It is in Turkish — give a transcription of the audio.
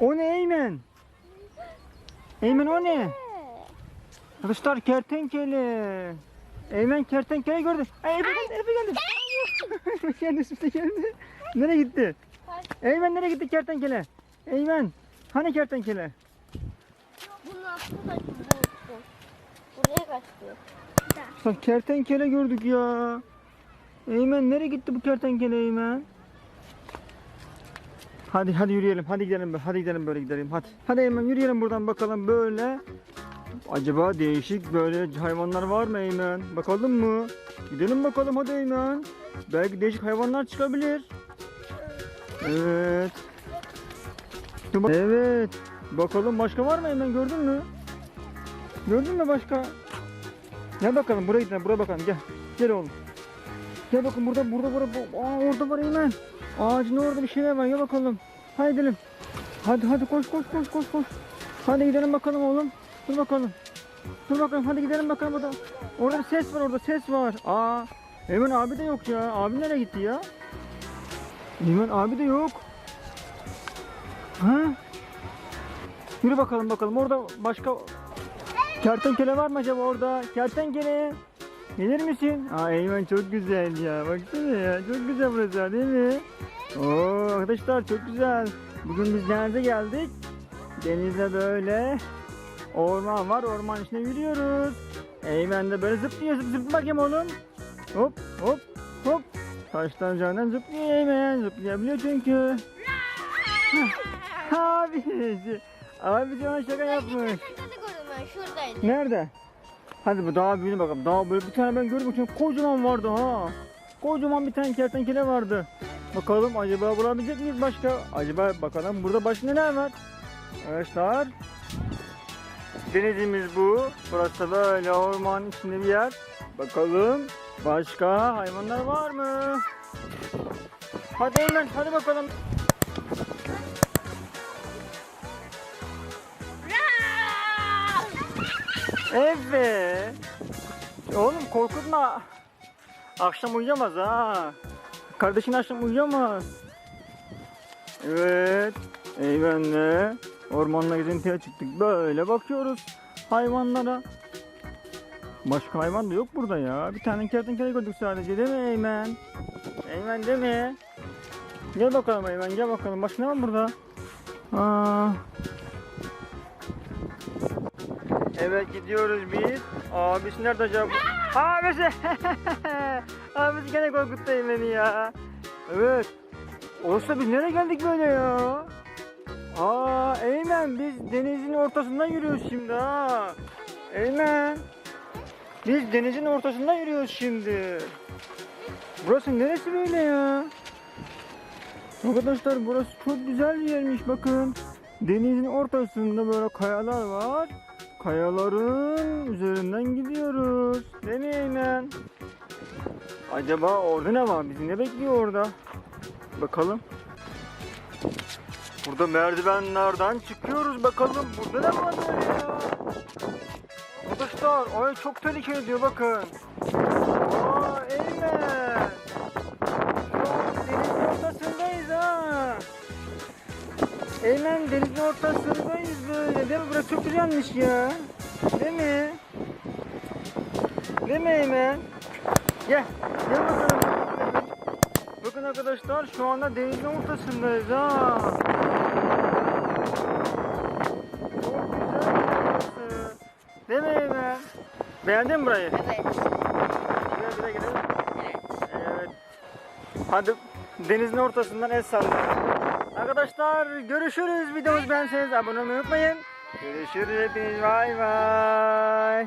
O ne Eymen? Eymen o ne? Arkadaşlar kertenkele. Eymen kertenkele gördü. Ay, Efe geldi, Efe geldi. Efe geldi, Efe geldi. Nereye gitti? Eymen nereye gitti kertenkele? Eymen, hani kertenkele? Bunun aslında kaçtı. Bu, bu. Buraya kaçtı. Bak kertenkele gördük ya. Eymen nereye gitti bu kertenkele Eymen? Hadi hadi yürüyelim. Hadi gidelim. Hadi gidelim böyle gidelim. Hadi. Hadi Eymen yürüyelim buradan bakalım böyle. Acaba değişik böyle hayvanlar var mı Eymen? Bakalım mı? Gidelim bakalım hadi Eymen. Belki değişik hayvanlar çıkabilir. Evet. Evet. Bakalım başka var mı Eymen gördün mü? Gördün mü başka? Gel bakalım buraya gidelim buraya bakalım gel. Gel oğlum. Gel bakın burada burada burada. bu- Aa orada var Eymen. Ağacın orada bir şeyler var gel bakalım. Hadi gidelim. Hadi hadi koş koş koş koş koş. Hadi gidelim bakalım oğlum. Dur bakalım. Dur bakalım hadi gidelim bakalım orada. Orada ses var orada ses var. Aa Eymen abi de yok ya. Abi nereye gitti ya? Eymen abi de yok. Ha? Yürü bakalım bakalım orada başka Kertenkele var mı acaba orada? Kertenkele. Gelir misin? Aa Eymen çok güzel ya. Baksana ya. Çok güzel burası değil mi? Oo arkadaşlar çok güzel. Bugün biz denize geldik. Denizde böyle orman var. Orman içinde yürüyoruz. Eymen de böyle zıplıyor. Zıp zıp bakayım oğlum. Hop hop hop. Taştan üzerinden zıplıyor Eymen. Zıplayabiliyor çünkü. Abi. Abi sana şaka yapmış. Şuradaydı. Nerede? Hadi bu daha büyüğüne bakalım. Daha böyle bir tane ben. Çünkü kocaman vardı ha. Kocaman bir tane kertenkele vardı. Bakalım acaba bulabilecek miyiz başka? Acaba bakalım burada başka neler var? Arkadaşlar. Denizimiz bu. Burası böyle orman içinde bir yer. Bakalım başka hayvanlar var mı? Hadi Eymen hadi bakalım. Evet. Oğlum korkutma. Akşam uyuyamaz ha. Kardeşin akşam uyuyamaz. Evet. Eymenle ormanla gezintiye çıktık. Böyle bakıyoruz hayvanlara. Başka hayvan da yok burada ya. Bir tane kertenkele gördük sadece değil mi Eymen? Eymen değil mi? Gel bakalım Eymen gel bakalım. Başka ne var burada? Aa, Evet gidiyoruz biz. Abisi nerede acaba? Abisi! Abisi gene korkuttu beni ya. Evet. Olsa biz nereye geldik böyle ya? Aa Eymen biz denizin ortasından yürüyoruz şimdi ha. Eymen. Biz denizin ortasından yürüyoruz şimdi. Burası neresi böyle ya? Arkadaşlar burası çok güzel bir yermiş bakın. Denizin ortasında böyle kayalar var. Kayaların üzerinden gidiyoruz. Eymen? Acaba orada ne var? Bizi ne bekliyor orada? Bakalım. Burada merdivenlerden çıkıyoruz bakalım. Burada ne var böyle ya? Arkadaşlar ay çok tehlikeli diyor bakın. Aa Eymen. Eymen denizin ortasındayız böyle değil mi? Burası çok güzelmiş ya. Değil mi? Değil mi Eymen? Gel. Gel bakalım. Bakın arkadaşlar şu anda denizin ortasındayız ha. Çok güzel burası. Değil mi Eymen? Beğendin mi burayı? Evet. Gel bir de gidelim. Evet. Evet. Hadi denizin ortasından el sallayalım. Arkadaşlar görüşürüz. Videomuz beğenseniz abone olmayı unutmayın. Görüşürüz hepiniz. Bay bay.